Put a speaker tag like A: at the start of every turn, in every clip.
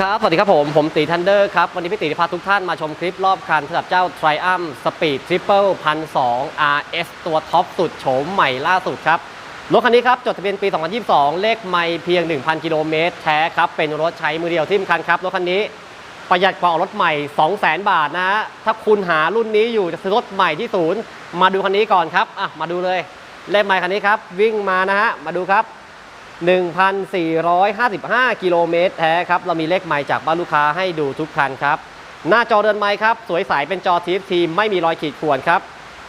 A: สวัสดีครับผม ผมตีทันเดอร์ครับ วันนี้พี่ตีจะพาทุกท่านมาชมคลิปรอบคันสำหรับเจ้า Triumph Speed Triple 1,200 RS ตัวท็อปสุดโฉมใหม่ล่าสุดครับ รถคันนี้ครับ จดทะเบียนปี 2022 เลขไม่เพียง 1,000 กิโลเมตรแท้ครับ เป็นรถใช้มือเดียวที่สำคัญครับ รถคันนี้ประหยัดกว่าออกรถใหม่ 200,000 บาทนะฮะ ถ้าคุณหารุ่นนี้อยู่จะซื้อรถใหม่ที่ศูนย์ มาดูคันนี้ก่อนครับอะมาดูเลย เลขใหม่คันนี้ครับ วิ่งมานะฮะ มาดูครับ 1,455 กิโลเมตรแท้ครับ เรามีเลขไมล์จากบ้านลูกค้าให้ดูทุกคันครับ หน้าจอเดินไมล์ครับ สวยใสเป็นจอ TFT ไม่มีรอยขีดข่วนครับ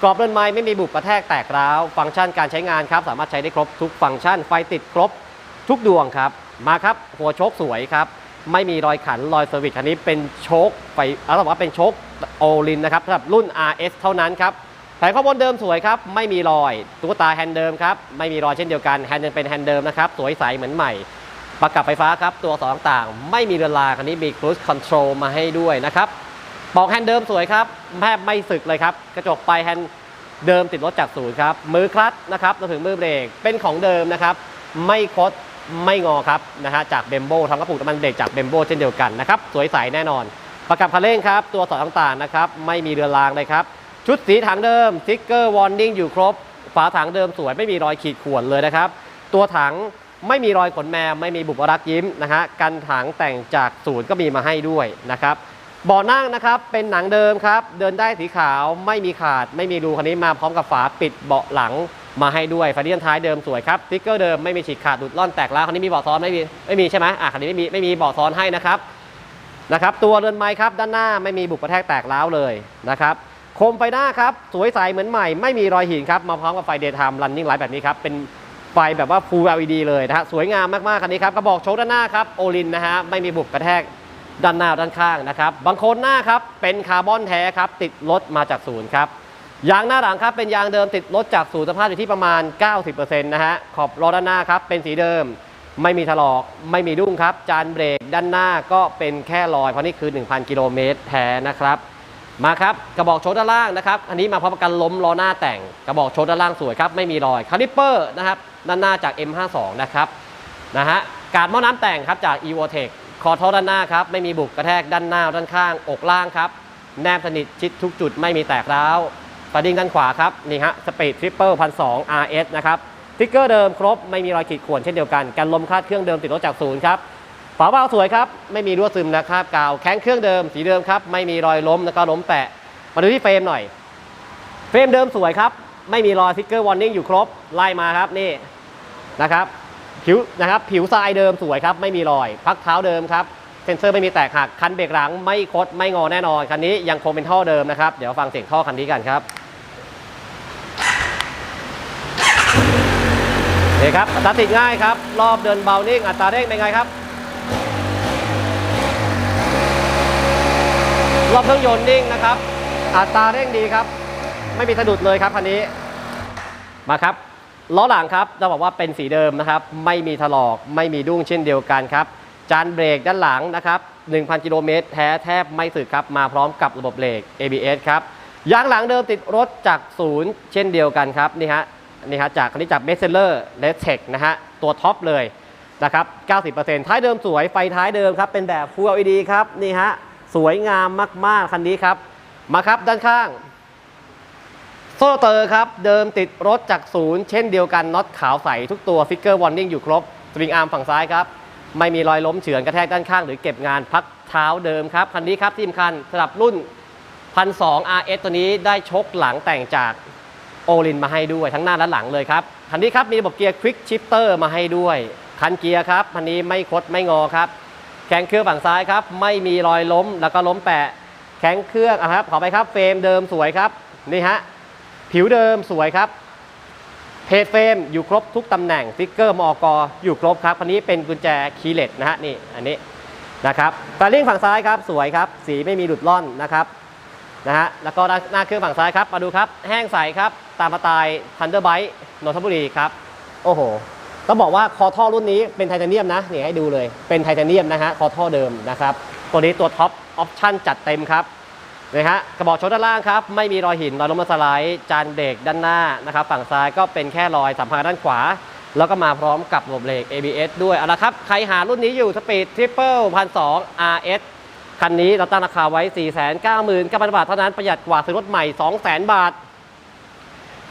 A: กรอบเดินไมล์ไม่มีบุบกระแทกแตกร้าว ฟังก์ชันการใช้งานครับ สามารถใช้ได้ครบทุกฟังก์ชัน ไฟติดครบทุกดวงครับ มาครับ หัวโชคสวยครับ ไม่มีรอยขันรอยเซอร์วิสคันนี้เป็นโชคไฟเอาต้องบอกว่าเป็นโชคโอลินนะครับสำหรับรุ่น RS เท่านั้นครับ แผงข้างบนเดิมสวยครับ ไม่มีรอยตุ๊กตาแฮนด์เดิมครับ ไม่มีรอยเช่นเดียวกันแฮนด์ยังเป็นแฮนด์เดิมนะครับ สวยใสเหมือนใหม่ประกับไฟฟ้าครับ ตัวสองต่างๆไม่มีเรือนลางคันนี้มี cruise control มาให้ด้วยนะครับปอกแฮนด์เดิมสวยครับแทบไม่สึกเลยครับ กระจกไปแฮนด์เดิมติดรถจากศูนย์ครับ มือคลัตช์นะครับรวมถึงมือเบรกเป็นของเดิมนะครับ ไม่คดไม่งอครับนะฮะจากเบมโบทำกระปุกน้ำมันเบรกจากเบมโบเช่นเดียวกันนะครับ สวยใสแน่นอน ประกับคันเร่งครับ ตัวสอดต่างๆนะครับ ไม่มีเรือนรางเลยครับ ชุดสีถังเดิมสติ๊กเกอร์วอร์นิ่งอยู่ครบ ฝาถังเดิมสวยไม่มีรอยขีดข่วนเลยนะครับ ตัวถังไม่มีรอยขนแมวไม่มีบุบรักยิ้มนะฮะกันถังแต่งจากศูนย์ก็มีมาให้ด้วยนะครับเบาะนั่งนะครับเป็นหนังเดิมครับ เดินได้สีขาวไม่มีขาด ไม่มีรูคันนี้มาพร้อมกับฝาปิดเบาะหลังมาให้ด้วยไฟเดียนท้ายเดิมสวยครับสติ๊กเกอร์เดิมไม่มีฉีกขาดหลุดล่อนแตกแล้วคันนี้มีเบาะซ้อนไม่มีไม่มีใช่ไหมอะคันนี้ไม่มีไม่มีเบาะซ้อนให้นะครับนะครับ ตัวเรือนไม้ครับด้านหน้าไม่มีบุบกระแทกแตกร้วเลยนะครับ คมไฟหน้าครับ สวยใสเหมือนใหม่ ไม่มีรอยหินครับ มาพร้อมกับไฟเดย์ไทม์รันนิ่งไลท์แบบนี้ครับ เป็นไฟแบบว่า Full LED เลยนะฮะ สวยงามมากๆคันนี้ครับกระบอกโชว์ด้านหน้าครับโอลินนะฮะ ไม่มีบุบกระแทกด้านหน้าด้านข้างนะครับบางโคนหน้าครับเป็นคาร์บอนแท้ครับติดรถมาจากศูนย์ครับยางหน้าหลังครับเป็นยางเดิมติดรถจากศูนย์สภาพอยู่ที่ประมาณ 90%นะฮะขอบล้อด้านหน้าครับเป็นสีเดิมไม่มีถลอกไม่มีดุ้งครับ จานเบรกด้านหน้าก็เป็นแค่รอยเพราะนี่คือ 1,000 กิโลเมตรแท้นะครับ มาครับกระบอกโชว์ด้านล่างนะครับ อันนี้มาพร้อมกับการล้มล้อหน้าแต่งกระบอกโชว์ด้านล่างสวยครับไม่มีรอยคาลิปเปอร์นะครับด้านหน้าจาก M52 นะครับนะฮะการหม้อน้ำแต่งครับจาก e v o t e c คอท่อด้านหน้าครับไม่มีบุกกระแทกด้านหน้าด้านข้างอกล่างครับแนบสนิทชิดทุกจุดไม่มีแตกร้าวปาดิ้งด้านขวาครับนี่ฮะสปีดทริปเปิลพันสอง RS นะครับติ๊กเกอร์เดิมครบไม่มีรอยขีดข่วนเช่นเดียวกันกันลมคาดเครื่องเดิมติดรถจากศูนย์ครับ ฝาเบาสวยครับ ไม่มีรั่วซึมนะครับกาวแข้งเครื่องเดิม สีเดิมครับ ไม่มีรอยล้มแล้วก็ล้มแปะมาดูที่เฟรมหน่อย เฟรมเดิมสวยครับ ไม่มีรอยสติ๊กเกอร์วอร์นิ่งอยู่ครบ ไล่มาครับนี่นะครับผิวนะครับผิวทรายเดิมสวยครับ ไม่มีรอย พักเท้าเดิมครับเซ็นเซอร์ไม่มีแตกหักคันเบรกหลังไม่คดไม่งอแน่นอนคันนี้ยังคงเป็นท่อเดิมนะครับเดี๋ยวฟังเสียงท่อคันนี้กันครับนี่ครับอัตราติดง่ายครับ รอบเดินเบานิ่งอัตราเร่งเป็นไงครับ รอบเครื่องยนต์นิ่งนะครับ อัตราเร่งดีครับ ไม่มีสะดุดเลยครับคันนี้ มาครับล้อหลังครับจะบอกว่าเป็นสีเดิมนะครับ ไม่มีถลอก ไม่มีดุ้งเช่นเดียวกันครับ จานเบรกด้านหลังนะครับ 1,000 กิโลเมตรแท้แทบไม่สึกครับ มาพร้อมกับระบบเบรก ABS ครับยางหลังเดิมติดรถจากศูนย์เช่นเดียวกันครับนี่ฮะนี่ฮะจากคันนี้จากเบสเซอร์เลสเทคนะฮะตัวท็อปเลยนะครับ 90%ท้ายเดิมสวยไฟท้ายเดิมครับเป็นแบบ Full LED ครับนี่ฮะ สวยงามมากๆคันนี้ครับ มาครับด้านข้าง โซ่เตอร์ครับ เดิมติดรถจากศูนย์เช่นเดียวกันน็อตขาวใสทุกตัวฟิกเกอร์วอร์นิ่งอยู่ครบสวิงอาร์มฝั่งซ้ายครับ ไม่มีรอยล้มเฉือนกระแทกด้านข้างหรือเก็บงานพักเท้าเดิมครับ คันนี้ครับที่สำคัญสำหรับรุ่น 1,200 RS ตัวนี้ได้ชกหลังแต่งจากโอลินมาให้ด้วยทั้งหน้าและหลังเลยครับคันนี้ครับมีระบบเกียร์ Quick Shifter มาให้ด้วยคันเกียร์ครับคันนี้ไม่คดไม่งอครับ แข้งเครื่องฝั่งซ้ายครับ ไม่มีรอยล้มแล้วก็ล้มแปะ แข้งเครื่องอะครับขอไปครับ เฟรมเดิมสวยครับนี่ฮะผิวเดิมสวยครับเพจเฟรมอยู่ครบทุกตำแหน่งสติ๊กเกอร์มอกอยู่ครบครับคันนี้เป็นกุญแจคีย์เลสนะฮะนี่อันนี้นะครับตาลิ่งฝั่งซ้ายครับสวยครับ สีไม่มีหลุดล่อนนะครับนะฮะแล้วก็นหน้าเครื่องฝั่งซ้ายครับมาดูครับ แห้งใสครับตามมาตายทันเดอร์ไบต์นนทบุรีครับ โอ้โห ต้องบอกว่าคอท่อรุ่นนี้เป็นไทเทเนียมนะนี่ให้ดูเลยเป็นไทเทเนียมนะฮะคอท่อเดิมนะครับตัวนี้ตัวท็อปออปชั่นจัดเต็มครับนะฮะกระบอกโชว์ด้านล่างครับไม่มีรอยหินรอยล้มสไลด์จานเบรกด้านหน้านะครับฝั่งซ้ายก็เป็นแค่รอยสัมผัสด้านขวา แล้วก็มาพร้อมกับระบบเบรก ABS ด้วยเอาละครับใครหารุ่นนี้อยู่สปีดทริปเปิลพันสอง RS คันนี้เราตั้งราคาไว้ 4 9 9 0 0 0 บาทเท่านั้นประหยัดกว่าซื้อรถใหม่ 200,000 บาท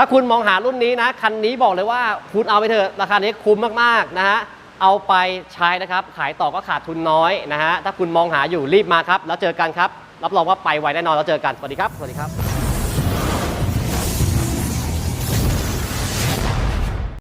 A: ถ้าคุณมองหารุ่นนี้นะ คันนี้บอกเลยว่าคุณเอาไปเถอะราคานี้คุ้มมากๆนะฮะเอาไปใช้นะครับ ขายต่อก็ขาดทุนน้อยนะฮะถ้าคุณมองหาอยู่รีบมาครับ แล้วเจอกันครับ รับรองว่าไปไวแน่นอนแล้วเจอกันสวัสดีครับสวัสดีครับ